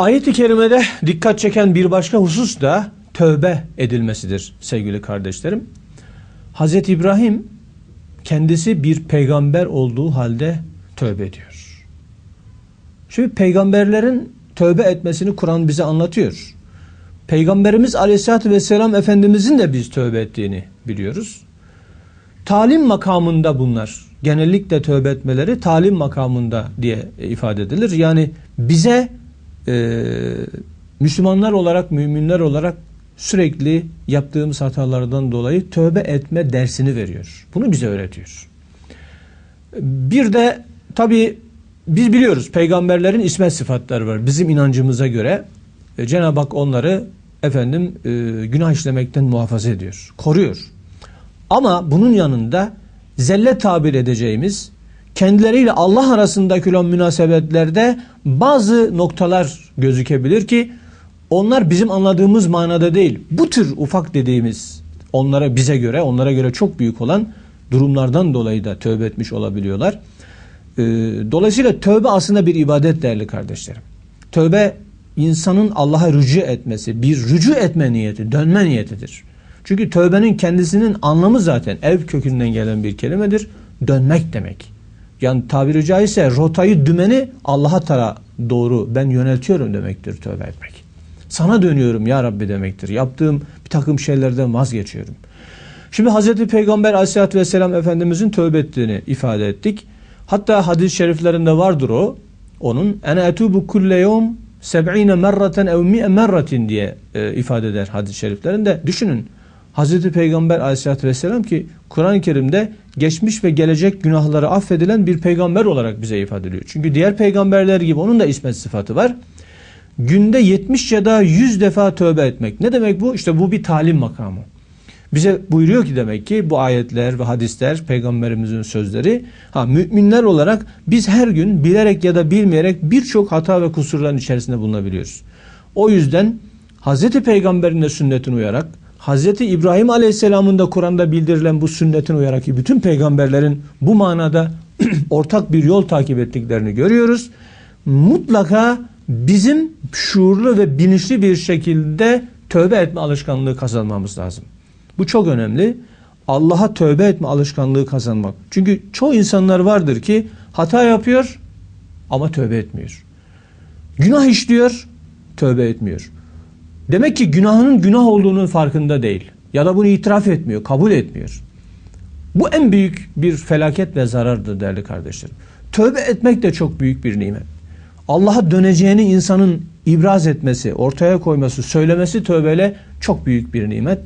Ayet-i kerimede dikkat çeken bir başka husus da tövbe edilmesidir sevgili kardeşlerim. Hazreti İbrahim kendisi bir peygamber olduğu halde tövbe ediyor. Şimdi peygamberlerin tövbe etmesini Kur'an bize anlatıyor. Peygamberimiz Aleyhisselatü Vesselam Efendimizin de biz tövbe ettiğini biliyoruz. Talim makamında bunlar. Genellikle tövbe etmeleri talim makamında diye ifade edilir. Yani bize e, Müslümanlar olarak, müminler olarak sürekli yaptığımız hatalardan dolayı tövbe etme dersini veriyor. Bunu bize öğretiyor. Bir de tabi biz biliyoruz peygamberlerin ismet sıfatları var. Bizim inancımıza göre e, Cenab-ı Hak onları efendim e, günah işlemekten muhafaza ediyor, koruyor. Ama bunun yanında zelle tabir edeceğimiz kendileriyle Allah arasındaki olan münasebetlerde bazı noktalar gözükebilir ki onlar bizim anladığımız manada değil. Bu tür ufak dediğimiz onlara bize göre onlara göre çok büyük olan durumlardan dolayı da tövbe etmiş olabiliyorlar. Ee, dolayısıyla tövbe aslında bir ibadet değerli kardeşlerim. Tövbe insanın Allah'a rücu etmesi, bir rücu etme niyeti, dönme niyetidir. Çünkü tövbenin kendisinin anlamı zaten ev kökünden gelen bir kelimedir. Dönmek demek. Yani tabiri caizse rotayı dümeni Allah'a tara doğru ben yöneltiyorum demektir tövbe etmek. Sana dönüyorum ya Rabbi demektir. Yaptığım bir takım şeylerden vazgeçiyorum. Şimdi Hazreti Peygamber aleyhissalatü vesselam Efendimizin tövbe ettiğini ifade ettik. Hatta hadis-i şeriflerinde vardır o. Onun ene etubu kulle yevm seb'ine merraten ev mi'e merratin diye e, ifade eder hadis-i şeriflerinde. Düşünün Hazreti Peygamber aleyhissalatü vesselam ki Kur'an-ı Kerim'de geçmiş ve gelecek günahları affedilen bir peygamber olarak bize ifade ediliyor. Çünkü diğer peygamberler gibi onun da ismet sıfatı var. Günde 70 ya da 100 defa tövbe etmek. Ne demek bu? İşte bu bir talim makamı. Bize buyuruyor ki demek ki bu ayetler ve hadisler peygamberimizin sözleri ha müminler olarak biz her gün bilerek ya da bilmeyerek birçok hata ve kusurların içerisinde bulunabiliyoruz. O yüzden Hazreti Peygamber'in de sünnetine uyarak Hazreti İbrahim Aleyhisselam'ın da Kur'an'da bildirilen bu sünnetin uyarak ki bütün peygamberlerin bu manada ortak bir yol takip ettiklerini görüyoruz. Mutlaka bizim şuurlu ve bilinçli bir şekilde tövbe etme alışkanlığı kazanmamız lazım. Bu çok önemli. Allah'a tövbe etme alışkanlığı kazanmak. Çünkü çoğu insanlar vardır ki hata yapıyor ama tövbe etmiyor. Günah işliyor, tövbe etmiyor. Demek ki günahının günah olduğunun farkında değil. Ya da bunu itiraf etmiyor, kabul etmiyor. Bu en büyük bir felaket ve zarardır değerli kardeşlerim. Tövbe etmek de çok büyük bir nimet. Allah'a döneceğini insanın ibraz etmesi, ortaya koyması, söylemesi tövbeyle çok büyük bir nimet.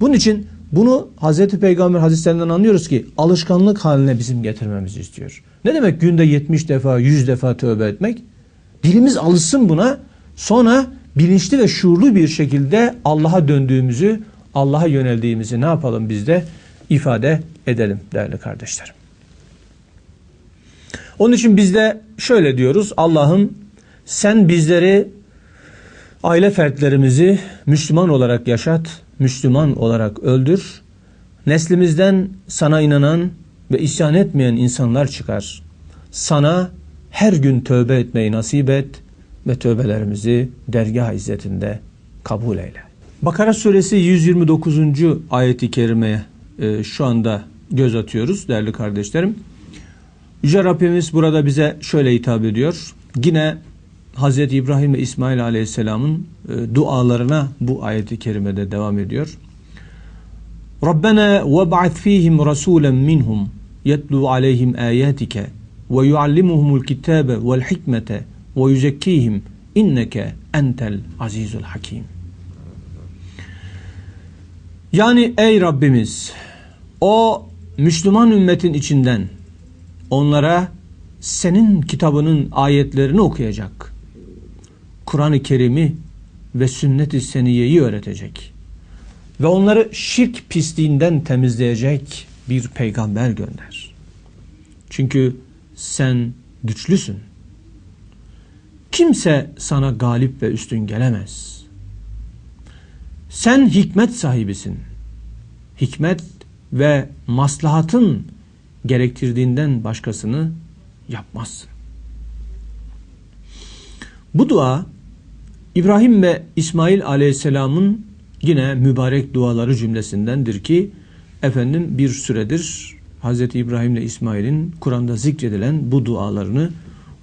Bunun için bunu Hazreti Peygamber hadislerinden anlıyoruz ki alışkanlık haline bizim getirmemizi istiyor. Ne demek günde 70 defa, 100 defa tövbe etmek? Dilimiz alışsın buna. Sonra bilinçli ve şuurlu bir şekilde Allah'a döndüğümüzü, Allah'a yöneldiğimizi ne yapalım biz de ifade edelim değerli kardeşlerim. Onun için biz de şöyle diyoruz. Allah'ım sen bizleri aile fertlerimizi Müslüman olarak yaşat, Müslüman olarak öldür. Neslimizden sana inanan ve isyan etmeyen insanlar çıkar. Sana her gün tövbe etmeyi nasip et ve tövbelerimizi dergah izzetinde kabul eyle. Bakara suresi 129. ayeti kerimeye e, şu anda göz atıyoruz değerli kardeşlerim. Yüce Rabbimiz burada bize şöyle hitap ediyor. Yine Hz. İbrahim ve İsmail Aleyhisselam'ın e, dualarına bu ayeti kerimede devam ediyor. Rabbena minhum yetlu aleyhim ayatike ve yuallimuhumul kitabe vel hikmete ve yüzekkihim inneke entel azizul hakim. Yani ey Rabbimiz o Müslüman ümmetin içinden onlara senin kitabının ayetlerini okuyacak. Kur'an-ı Kerim'i ve sünnet-i seniyeyi öğretecek. Ve onları şirk pisliğinden temizleyecek bir peygamber gönder. Çünkü sen güçlüsün, kimse sana galip ve üstün gelemez. Sen hikmet sahibisin. Hikmet ve maslahatın gerektirdiğinden başkasını yapmazsın. Bu dua İbrahim ve İsmail aleyhisselamın yine mübarek duaları cümlesindendir ki efendim bir süredir Hz. İbrahim ile İsmail'in Kur'an'da zikredilen bu dualarını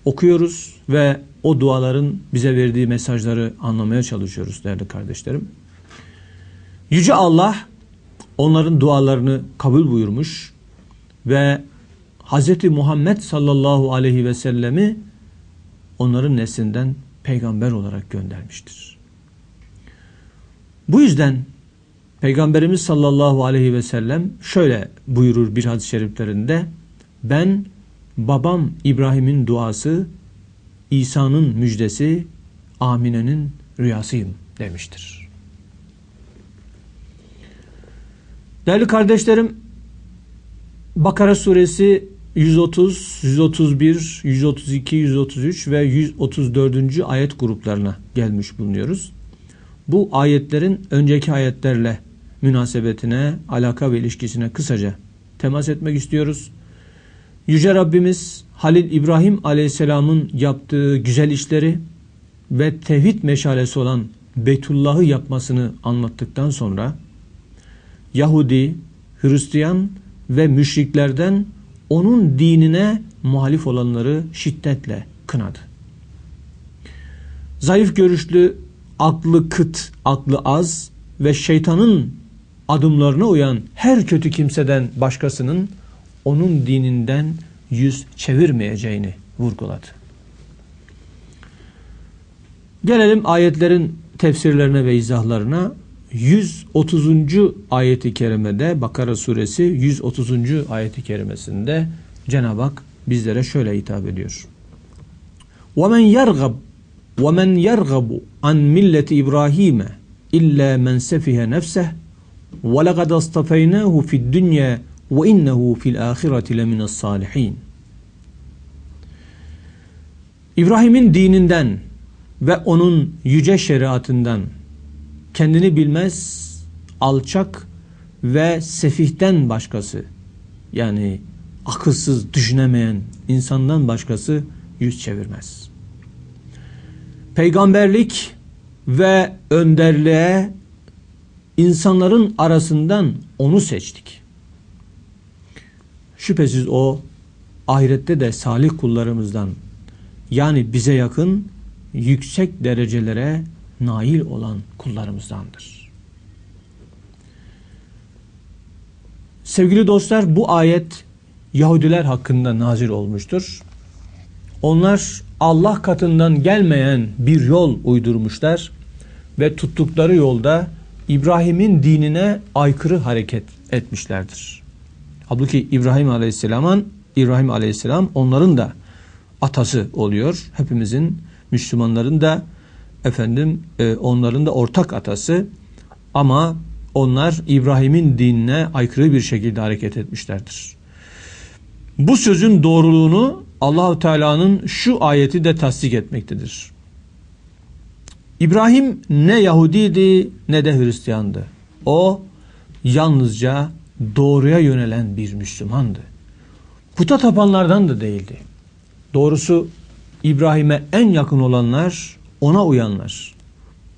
okuyoruz ve o duaların bize verdiği mesajları anlamaya çalışıyoruz değerli kardeşlerim. Yüce Allah onların dualarını kabul buyurmuş ve Hz. Muhammed sallallahu aleyhi ve sellemi onların neslinden peygamber olarak göndermiştir. Bu yüzden Peygamberimiz sallallahu aleyhi ve sellem şöyle buyurur bir hadis-i şeriflerinde ben babam İbrahim'in duası İsa'nın müjdesi Amine'nin rüyasıyım demiştir. Değerli kardeşlerim Bakara suresi 130, 131, 132, 133 ve 134. ayet gruplarına gelmiş bulunuyoruz. Bu ayetlerin önceki ayetlerle münasebetine, alaka ve ilişkisine kısaca temas etmek istiyoruz. Yüce Rabbimiz Halil İbrahim Aleyhisselam'ın yaptığı güzel işleri ve tevhid meşalesi olan Beytullah'ı yapmasını anlattıktan sonra Yahudi, Hristiyan ve müşriklerden onun dinine muhalif olanları şiddetle kınadı. Zayıf görüşlü, aklı kıt, aklı az ve şeytanın adımlarına uyan her kötü kimseden başkasının onun dininden yüz çevirmeyeceğini vurguladı. Gelelim ayetlerin tefsirlerine ve izahlarına. 130. ayeti kerimede Bakara suresi 130. ayeti kerimesinde Cenab-ı Hak bizlere şöyle hitap ediyor. وَمَنْ يَرْغَبْ وَمَنْ يَرْغَبُ عَنْ مِلَّةِ إِبْرَاهِيمَ إِلَّا مَنْ سَفِهَ نَفْسَهُ وَلَقَدْ اصْطَفَيْنَاهُ فِي الدُّنْيَا وَاِنَّهُ فِي الْآخِرَةِ لَمِنَ الصَّالِحِينَ İbrahim'in dininden ve onun yüce şeriatından kendini bilmez, alçak ve sefihten başkası yani akılsız düşünemeyen insandan başkası yüz çevirmez. Peygamberlik ve önderliğe insanların arasından onu seçtik. Şüphesiz o ahirette de salih kullarımızdan yani bize yakın yüksek derecelere nail olan kullarımızdandır. Sevgili dostlar bu ayet Yahudiler hakkında nazil olmuştur. Onlar Allah katından gelmeyen bir yol uydurmuşlar ve tuttukları yolda İbrahim'in dinine aykırı hareket etmişlerdir. Halbuki İbrahim Aleyhisselam'ın İbrahim Aleyhisselam onların da atası oluyor. Hepimizin Müslümanların da efendim e, onların da ortak atası ama onlar İbrahim'in dinine aykırı bir şekilde hareket etmişlerdir. Bu sözün doğruluğunu Allahu Teala'nın şu ayeti de tasdik etmektedir. İbrahim ne Yahudiydi ne de Hristiyandı. O yalnızca doğruya yönelen bir Müslümandı. Puta tapanlardan da değildi. Doğrusu İbrahim'e en yakın olanlar ona uyanlar.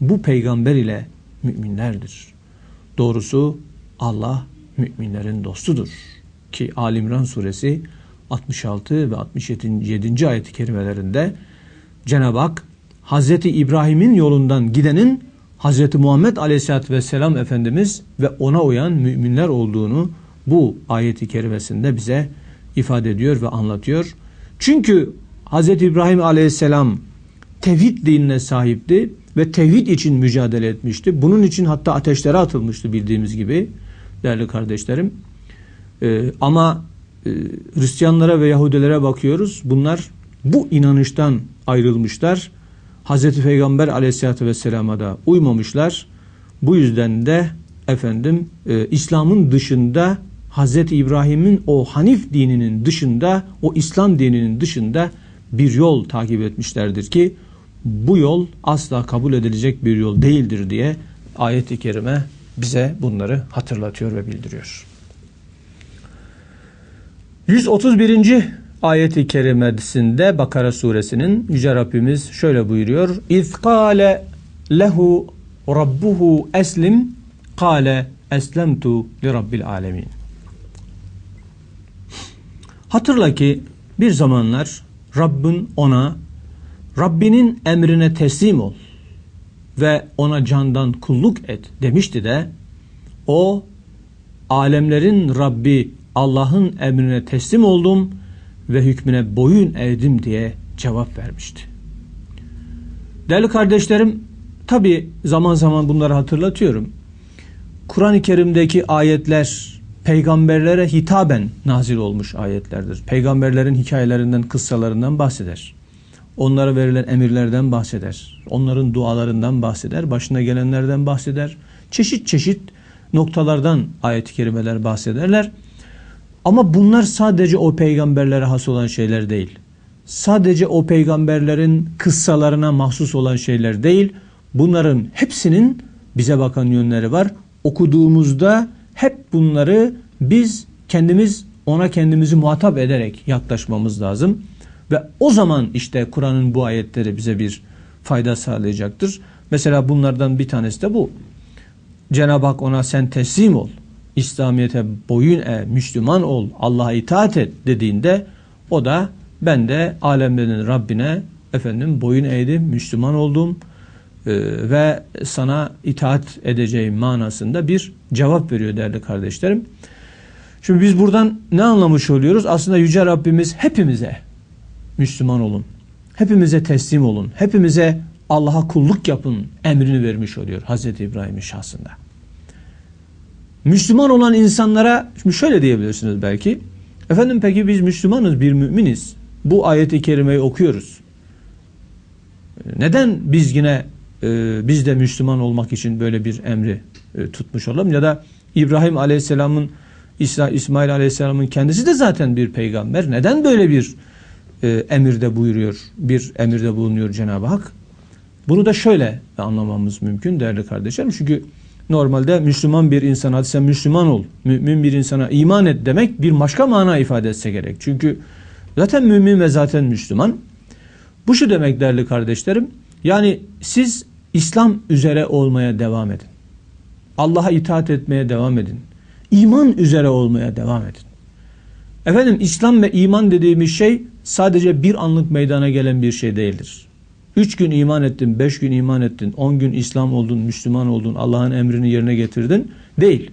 Bu peygamber ile müminlerdir. Doğrusu Allah müminlerin dostudur. Ki Alimran suresi 66 ve 67. ayet-i kerimelerinde Cenab-ı Hak Hazreti İbrahim'in yolundan gidenin Hazreti Muhammed Aleyhisselatü Vesselam Efendimiz ve ona uyan müminler olduğunu bu ayeti kerimesinde bize ifade ediyor ve anlatıyor. Çünkü Hazreti İbrahim Aleyhisselam tevhid dinine sahipti ve tevhid için mücadele etmişti. Bunun için hatta ateşlere atılmıştı bildiğimiz gibi değerli kardeşlerim. Ee, ama e, Hristiyanlara ve Yahudilere bakıyoruz. Bunlar bu inanıştan ayrılmışlar. Hazreti Peygamber aleyhissalatü vesselama da uymamışlar. Bu yüzden de efendim e, İslam'ın dışında Hazreti İbrahim'in o Hanif dininin dışında o İslam dininin dışında bir yol takip etmişlerdir ki bu yol asla kabul edilecek bir yol değildir diye ayet-i kerime bize bunları hatırlatıyor ve bildiriyor. 131. ayet-i kerimesinde Bakara suresinin Yüce Rabbimiz şöyle buyuruyor. İz kâle lehu rabbuhu eslim kâle eslemtu li rabbil alemin. Hatırla ki bir zamanlar Rabbin ona Rabbinin emrine teslim ol ve ona candan kulluk et demişti de o alemlerin Rabbi Allah'ın emrine teslim oldum ve hükmüne boyun eğdim diye cevap vermişti. Değerli kardeşlerim tabi zaman zaman bunları hatırlatıyorum. Kur'an-ı Kerim'deki ayetler peygamberlere hitaben nazil olmuş ayetlerdir. Peygamberlerin hikayelerinden, kıssalarından bahseder. Onlara verilen emirlerden bahseder. Onların dualarından bahseder. Başına gelenlerden bahseder. Çeşit çeşit noktalardan ayet-i kerimeler bahsederler. Ama bunlar sadece o peygamberlere has olan şeyler değil. Sadece o peygamberlerin kıssalarına mahsus olan şeyler değil. Bunların hepsinin bize bakan yönleri var. Okuduğumuzda hep bunları biz kendimiz ona kendimizi muhatap ederek yaklaşmamız lazım. Ve o zaman işte Kur'an'ın bu ayetleri bize bir fayda sağlayacaktır. Mesela bunlardan bir tanesi de bu. Cenab-ı Hak ona sen teslim ol. İslamiyet'e boyun e, Müslüman ol, Allah'a itaat et dediğinde o da ben de alemlerin Rabbine efendim boyun eğdim, Müslüman oldum e, ve sana itaat edeceğim manasında bir cevap veriyor değerli kardeşlerim. Şimdi biz buradan ne anlamış oluyoruz? Aslında Yüce Rabbimiz hepimize Müslüman olun. Hepimize teslim olun. Hepimize Allah'a kulluk yapın emrini vermiş oluyor Hazreti İbrahim'in şahsında. Müslüman olan insanlara şöyle diyebilirsiniz belki. Efendim peki biz Müslümanız bir müminiz. Bu ayeti kerimeyi okuyoruz. Neden biz yine e, biz de Müslüman olmak için böyle bir emri e, tutmuş olalım? Ya da İbrahim Aleyhisselam'ın İsmail Aleyhisselam'ın kendisi de zaten bir peygamber. Neden böyle bir e, emirde buyuruyor, bir emirde bulunuyor Cenab-ı Hak? Bunu da şöyle anlamamız mümkün değerli kardeşlerim. Çünkü normalde Müslüman bir insan hadi sen Müslüman ol, mümin bir insana iman et demek bir başka mana ifade etse gerek. Çünkü zaten mümin ve zaten Müslüman. Bu şu demek değerli kardeşlerim. Yani siz İslam üzere olmaya devam edin. Allah'a itaat etmeye devam edin. İman üzere olmaya devam edin. Efendim İslam ve iman dediğimiz şey sadece bir anlık meydana gelen bir şey değildir. Üç gün iman ettin, beş gün iman ettin, on gün İslam oldun, Müslüman oldun, Allah'ın emrini yerine getirdin. Değil.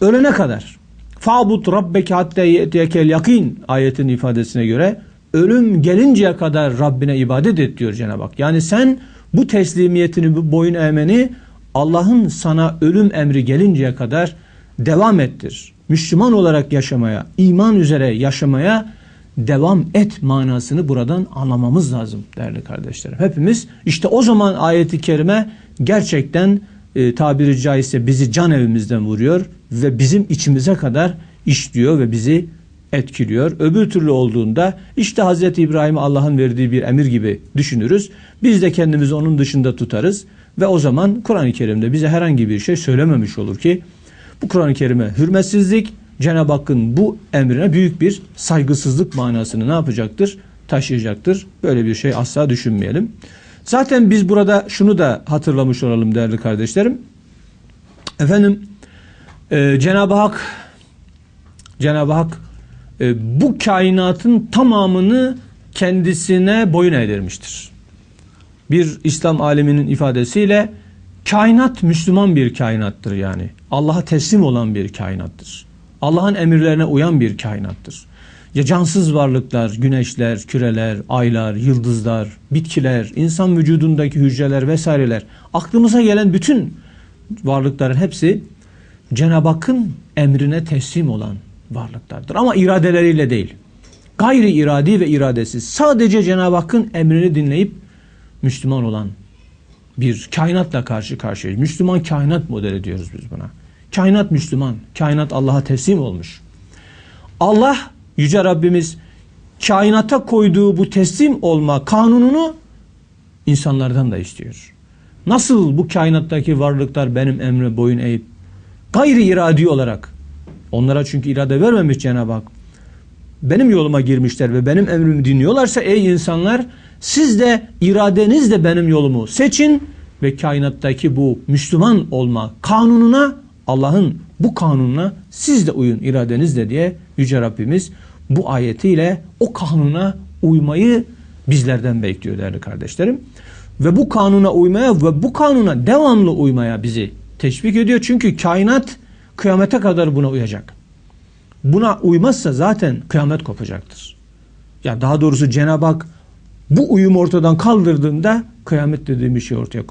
Ölene kadar. Fa'but rabbeke hatta ye'tiyekel yakin ayetin ifadesine göre ölüm gelinceye kadar Rabbine ibadet et diyor Cenab-ı Hak. Yani sen bu teslimiyetini, bu boyun eğmeni Allah'ın sana ölüm emri gelinceye kadar devam ettir. Müslüman olarak yaşamaya, iman üzere yaşamaya devam et manasını buradan anlamamız lazım değerli kardeşlerim. Hepimiz işte o zaman ayeti kerime gerçekten e, tabiri caizse bizi can evimizden vuruyor ve bizim içimize kadar işliyor ve bizi etkiliyor. Öbür türlü olduğunda işte Hazreti İbrahim Allah'ın verdiği bir emir gibi düşünürüz. Biz de kendimizi onun dışında tutarız ve o zaman Kur'an-ı Kerim'de bize herhangi bir şey söylememiş olur ki bu Kur'an-ı Kerim'e hürmetsizlik Cenab-ı Hakk'ın bu emrine büyük bir saygısızlık manasını ne yapacaktır? Taşıyacaktır. Böyle bir şey asla düşünmeyelim. Zaten biz burada şunu da hatırlamış olalım değerli kardeşlerim. Efendim e, Cenab-ı Hak Cenab-ı Hak e, bu kainatın tamamını kendisine boyun eğdirmiştir. Bir İslam aleminin ifadesiyle kainat Müslüman bir kainattır yani. Allah'a teslim olan bir kainattır. Allah'ın emirlerine uyan bir kainattır. Ya cansız varlıklar, güneşler, küreler, aylar, yıldızlar, bitkiler, insan vücudundaki hücreler vesaireler, aklımıza gelen bütün varlıkların hepsi Cenab-ı Hakk'ın emrine teslim olan varlıklardır. Ama iradeleriyle değil. Gayri iradi ve iradesiz. Sadece Cenab-ı Hakk'ın emrini dinleyip Müslüman olan bir kainatla karşı karşıyayız. Müslüman kainat modeli diyoruz biz buna. Kainat Müslüman. Kainat Allah'a teslim olmuş. Allah Yüce Rabbimiz kainata koyduğu bu teslim olma kanununu insanlardan da istiyor. Nasıl bu kainattaki varlıklar benim emre boyun eğip gayri iradi olarak onlara çünkü irade vermemiş Cenab-ı Hak benim yoluma girmişler ve benim emrimi dinliyorlarsa ey insanlar siz de iradenizle benim yolumu seçin ve kainattaki bu Müslüman olma kanununa Allah'ın bu kanununa siz de uyun iradenizle diye Yüce Rabbimiz bu ayetiyle o kanuna uymayı bizlerden bekliyor değerli kardeşlerim. Ve bu kanuna uymaya ve bu kanuna devamlı uymaya bizi teşvik ediyor. Çünkü kainat kıyamete kadar buna uyacak. Buna uymazsa zaten kıyamet kopacaktır. Ya daha doğrusu Cenab-ı Hak bu uyum ortadan kaldırdığında kıyamet dediğimiz şey ortaya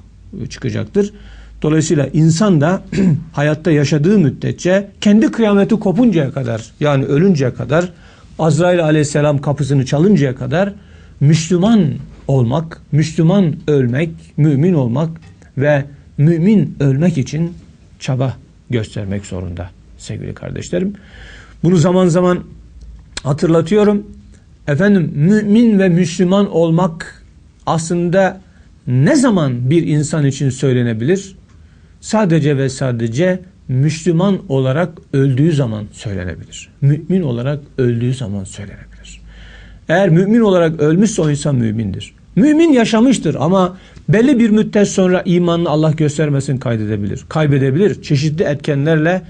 çıkacaktır. Dolayısıyla insan da hayatta yaşadığı müddetçe kendi kıyameti kopuncaya kadar yani ölünceye kadar Azrail aleyhisselam kapısını çalıncaya kadar Müslüman olmak, Müslüman ölmek, mümin olmak ve mümin ölmek için çaba göstermek zorunda sevgili kardeşlerim. Bunu zaman zaman hatırlatıyorum. Efendim mümin ve Müslüman olmak aslında ne zaman bir insan için söylenebilir? Sadece ve sadece Müslüman olarak öldüğü zaman söylenebilir. Mümin olarak öldüğü zaman söylenebilir. Eğer mümin olarak ölmüşse o insan mümindir. Mümin yaşamıştır ama belli bir müddet sonra imanını Allah göstermesin kaydedebilir, kaybedebilir. Çeşitli etkenlerle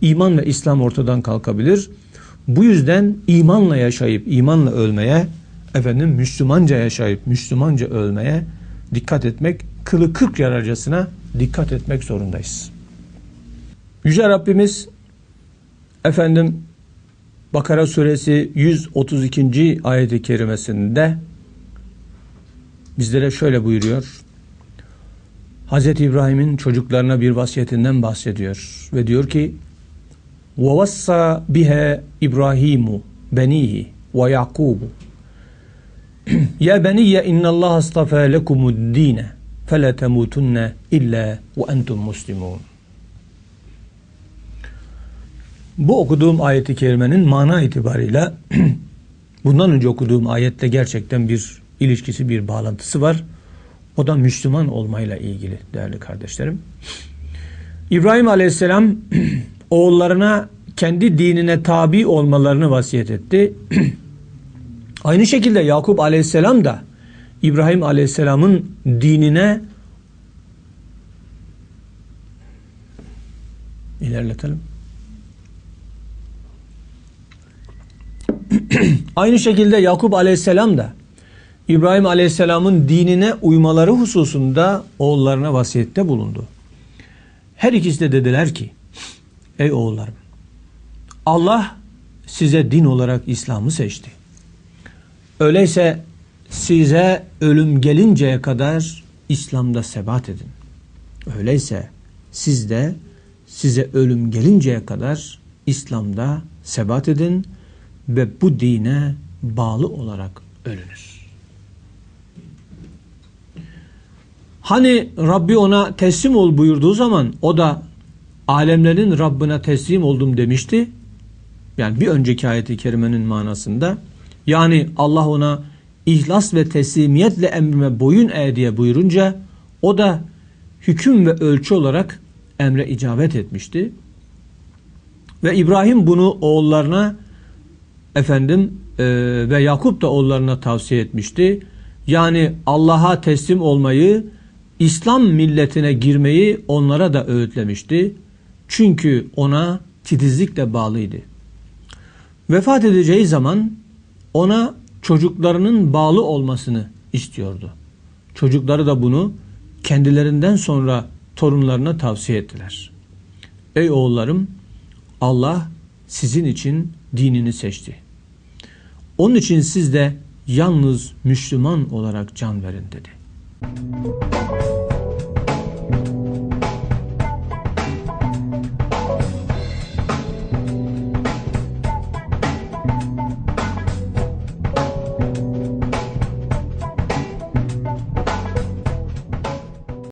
iman ve İslam ortadan kalkabilir. Bu yüzden imanla yaşayıp imanla ölmeye, efendim Müslümanca yaşayıp Müslümanca ölmeye dikkat etmek, kılı kırk yararcasına dikkat etmek zorundayız. Yüce Rabbimiz efendim Bakara suresi 132. ayeti kerimesinde bizlere şöyle buyuruyor. Hz. İbrahim'in çocuklarına bir vasiyetinden bahsediyor ve diyor ki وَوَصَّى بِهَا İbrahimu benihi ve Yakubu Ya beniye innallaha astafa lekumud dine temutunne illa ve entum muslimun Bu okuduğum ayeti kerimenin mana itibarıyla bundan önce okuduğum ayette gerçekten bir ilişkisi, bir bağlantısı var. O da Müslüman olmayla ilgili değerli kardeşlerim. İbrahim Aleyhisselam oğullarına kendi dinine tabi olmalarını vasiyet etti. Aynı şekilde Yakup Aleyhisselam da İbrahim Aleyhisselam'ın dinine ilerletelim. Aynı şekilde Yakup Aleyhisselam da İbrahim Aleyhisselam'ın dinine uymaları hususunda oğullarına vasiyette bulundu. Her ikisi de dediler ki ey oğullarım Allah size din olarak İslam'ı seçti. Öyleyse size ölüm gelinceye kadar İslam'da sebat edin. Öyleyse siz de size ölüm gelinceye kadar İslam'da sebat edin ve bu dine bağlı olarak ölünüz. Hani Rabbi ona teslim ol buyurduğu zaman o da alemlerin Rabbine teslim oldum demişti. Yani bir önceki ayeti kerimenin manasında. Yani Allah ona ihlas ve teslimiyetle emrime boyun eğ diye buyurunca o da hüküm ve ölçü olarak emre icabet etmişti. Ve İbrahim bunu oğullarına efendim e, ve Yakup da oğullarına tavsiye etmişti. Yani Allah'a teslim olmayı, İslam milletine girmeyi onlara da öğütlemişti. Çünkü ona titizlikle bağlıydı. Vefat edeceği zaman ona çocuklarının bağlı olmasını istiyordu. Çocukları da bunu kendilerinden sonra torunlarına tavsiye ettiler. Ey oğullarım Allah sizin için dinini seçti. Onun için siz de yalnız Müslüman olarak can verin dedi.